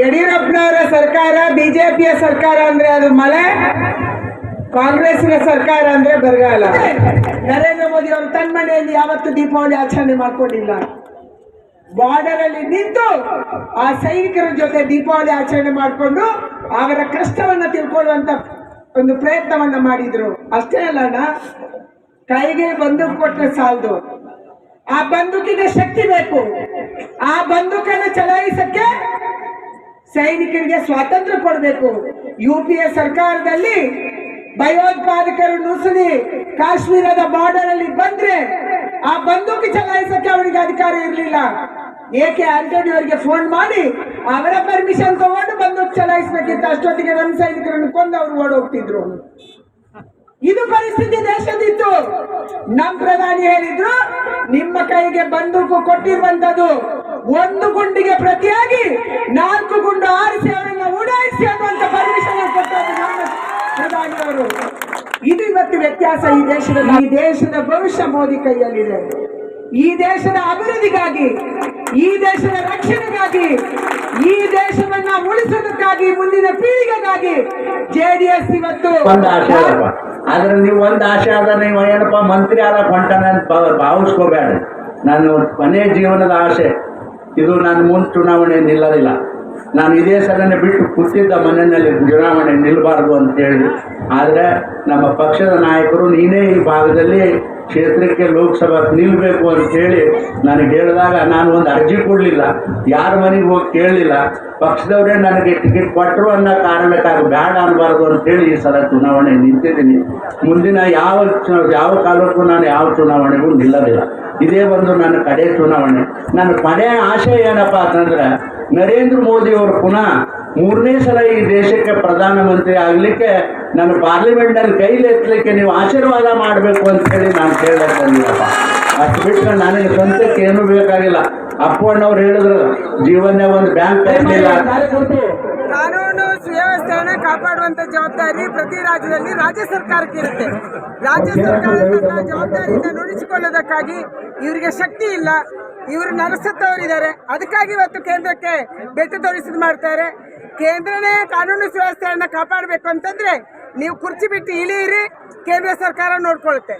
ಯಡಿಯೂರಪ್ಪನವರ ಸರ್ಕಾರ, ಬಿಜೆಪಿಯ ಸರ್ಕಾರ ಅಂದ್ರೆ ಅದು ಮಳೆ ಕಾಂಗ್ರೆಸ್ನ ಸರ್ಕಾರ ಅಂದ್ರೆ ಬರಗಾಲ. ನರೇಂದ್ರ ಮೋದಿ ಅವರು ತನ್ನ ಮನೆಯಲ್ಲಿ ಯಾವತ್ತು ದೀಪಾವಳಿ ಆಚರಣೆ ಮಾಡ್ಕೊಂಡಿಲ್ಲ. ಬಾರ್ಡರ್ ಅಲ್ಲಿ ನಿಂತು ಆ ಸೈನಿಕರ ಜೊತೆ ದೀಪಾವಳಿ ಆಚರಣೆ ಮಾಡಿಕೊಂಡು ಅವರ ಕಷ್ಟವನ್ನ ತಿಳ್ಕೊಳ್ಳುವಂತ ಒಂದು ಪ್ರಯತ್ನವನ್ನ ಮಾಡಿದ್ರು. ಅಷ್ಟೇ ಅಲ್ಲಣ್ಣ ಕೈಗೆ ಬಂದೂಕು ಕೊಟ್ಟರೆ ಸಾಲದು. ಆ ಬಂದೂಕಿಗೆ ಶಕ್ತಿ ಬೇಕು. ಆ ಬಂದೂಕನ್ನು ಚಲಾಯಿಸಕ್ಕೆ ಸೈನಿಕರಿಗೆ ಸ್ವಾತಂತ್ರ್ಯ ಕೊಡಬೇಕು. ಯು ಪಿ ಎ ಸರ್ಕಾರದಲ್ಲಿ ಭಯೋತ್ಪಾದಕರು ನುಸುಳಿ ಕಾಶ್ಮೀರದ ಬಾರ್ಡರ್ ಅಲ್ಲಿ ಬಂದ್ರೆ ಆ ಬಂದೂಕು ಚಲಾಯಿಸಕ್ಕೆ ಅವರಿಗೆ ಅಧಿಕಾರ ಇರಲಿಲ್ಲ. ಏಕೆ ಆಂಟೋನಿ ಅವರಿಗೆ ಫೋನ್ ಮಾಡಿ, ಅವರ ಪರ್ಮಿಷನ್ ತಗೊಂಡು ಬಂದೂಕು ಚಲಾಯಿಸಬೇಕಿತ್ತು. ಅಷ್ಟೊತ್ತಿಗೆ ನಮ್ಮ ಸೈನಿಕರನ್ನು ಕೊಂದು ಅವರು ಓಡೋಗ್ತಿದ್ರು. ಇದು ಪರಿಸ್ಥಿತಿ ದೇಶದಿತ್ತು. ನಮ್ ಪ್ರಧಾನಿ ಹೇಳಿದ್ರು, ನಿಮ್ಮ ಕೈಗೆ ಬಂದೂಕು ಕೊಟ್ಟಿರುವಂತದ್ದು ಒಂದು ಗುಂಡಿಗೆ ಪ್ರತಿಯಾಗಿ ಪ್ರಧಾನಿಯವರು ಇದು ಇವತ್ತು ವ್ಯತ್ಯಾಸ ಈ ದೇಶದ ಈ ದೇಶದ ಭವಿಷ್ಯ ಮೋದಿ ಕೈಯಲ್ಲಿದೆ. ಈ ದೇಶದ ಅಭಿವೃದ್ಧಿಗಾಗಿ ಈ ದೇಶದ ರಕ್ಷಣೆಗಾಗಿ ಈ ದೇಶವನ್ನ ಉಳಿಸೋದಕ್ಕಾಗಿ ಮುಂದಿನ ಪೀಳಿಗೆಗಾಗಿ ಜೆಡಿಎಸ್ ಇವತ್ತು ಒಂದ್ ಆಶೆ ಆದ್ರೆ ನೀವು ಒಂದ್ ಆಶೆ ಆದ್ರೆ ನೀವು ಏನಪ್ಪ ಮಂತ್ರಿ ಆದ ಹೊಂಟಾನ ಭಾವ- ಭಾವಿಸ್ಕೋಬೇಡ. ನಾನು ಕೊನೆ ಜೀವನದ ಆಶೆ. ಇದು ನಾನು ಮುಂದೆ ಚುನಾವಣೆ ನಿಲ್ಲೋದಿಲ್ಲ. ನಾನು ಇದೇ ಸಲನೆ ಬಿಟ್ಟು ಕೂತಿದ್ದ ಮನೆಯಲ್ಲಿ ಚುನಾವಣೆ ನಿಲ್ಲಬಾರ್ದು ಅಂತ ಹೇಳಿ. ಆದರೆ ನಮ್ಮ ಪಕ್ಷದ ನಾಯಕರು ನೀನೇ ಈ ಭಾಗದಲ್ಲಿ ಕ್ಷೇತ್ರಕ್ಕೆ ಲೋಕಸಭಾ ನಿಲ್ಲಬೇಕು ಅಂತ ಹೇಳಿ ನನಗೆ ಹೇಳಿದಾಗ ನಾನು ಒಂದು ಅರ್ಜಿ ಕೊಡಲಿಲ್ಲ. ಯಾರ ಮನೆಗೆ ಹೋಗಿ ಕೇಳಲಿಲ್ಲ. ಪಕ್ಷದವರೇ ನನಗೆ ಟಿಕೆಟ್ ಕೊಟ್ಟರು ಅನ್ನೋ ಕಾರಣಕ್ಕಾಗಿ ಬೇಡ ಅನ್ನಬಾರ್ದು ಅಂತೇಳಿ ಈ ಸಲ ಚುನಾವಣೆ ನಿಂತಿದ್ದೀನಿ. ಮುಂದಿನ ಯಾವ ಯಾವ ಕಾಲಕ್ಕೂ ನಾನು ಯಾವ ಚುನಾವಣೆಗೂ ನಿಲ್ಲಲಿಲ್ಲ. ಇದೇ ಒಂದು ನನ್ನ ಕಡೆ ಚುನಾವಣೆ. ನನ್ನ ಕಡೆ ಆಶೆ ಏನಪ್ಪ ಅಂತಂದ್ರೆ ನರೇಂದ್ರ ಮೋದಿ ಅವರು ಪುನಃ ಮೂರನೇ ಸಲ ಈ ದೇಶಕ್ಕೆ ಪ್ರಧಾನಮಂತ್ರಿ ಆಗಲಿಕ್ಕೆ ನಾನು ಪಾರ್ಲಿಮೆಂಟಲ್ಲಿ ಕೈಲಿ ಎತ್ತಲಿಕ್ಕೆ ನೀವು ಆಶೀರ್ವಾದ ಮಾಡಬೇಕು ಅಂತ ಹೇಳಿ ನಾನು ಕೇಳಕ್ಕೆ ಅಷ್ಟು ಬಿಟ್ಟು ನನಗೆ ಸ್ವಂತಕ್ಕೆ ಏನೂ ಬೇಕಾಗಿಲ್ಲ. ಅಪ್ಪಣ್ಣವ್ರು ಹೇಳಿದ್ರು ಜೀವನ ಒಂದು ಬ್ಯಾಂಕ್ ಕಾನೂನು ಸುವ್ಯವಸ್ಥೆಯನ್ನು ಕಾಪಾಡುವಂತ ಜವಾಬ್ದಾರಿ ಪ್ರತಿ ರಾಜ್ಯದಲ್ಲಿ ರಾಜ್ಯ ಸರ್ಕಾರಕ್ಕೆ ಇರುತ್ತೆ. ರಾಜ್ಯ ಸರ್ಕಾರ ಜವಾಬ್ದಾರಿಯಿಂದ ನುಡಿಸಿಕೊಳ್ಳೋದಕ್ಕಾಗಿ ಇವರಿಗೆ ಶಕ್ತಿ ಇಲ್ಲ. ಇವರು ನರಸತ್ತವರಿದ್ದಾರೆ. ಅದಕ್ಕಾಗಿ ಇವತ್ತು ಕೇಂದ್ರಕ್ಕೆ ಬೆಟ್ಟು ತೋರಿಸಿದ್ ಮಾಡ್ತಾರೆ. ಕೇಂದ್ರನೇ ಕಾನೂನು ಸುವ್ಯವಸ್ಥೆಯನ್ನ ಕಾಪಾಡಬೇಕು ಅಂತಂದ್ರೆ ನೀವು ಕುರ್ಚಿ ಬಿಟ್ಟು ಇಳಿಯಿರಿ ಕೇಂದ್ರ ಸರ್ಕಾರ ನೋಡ್ಕೊಳುತ್ತೆ.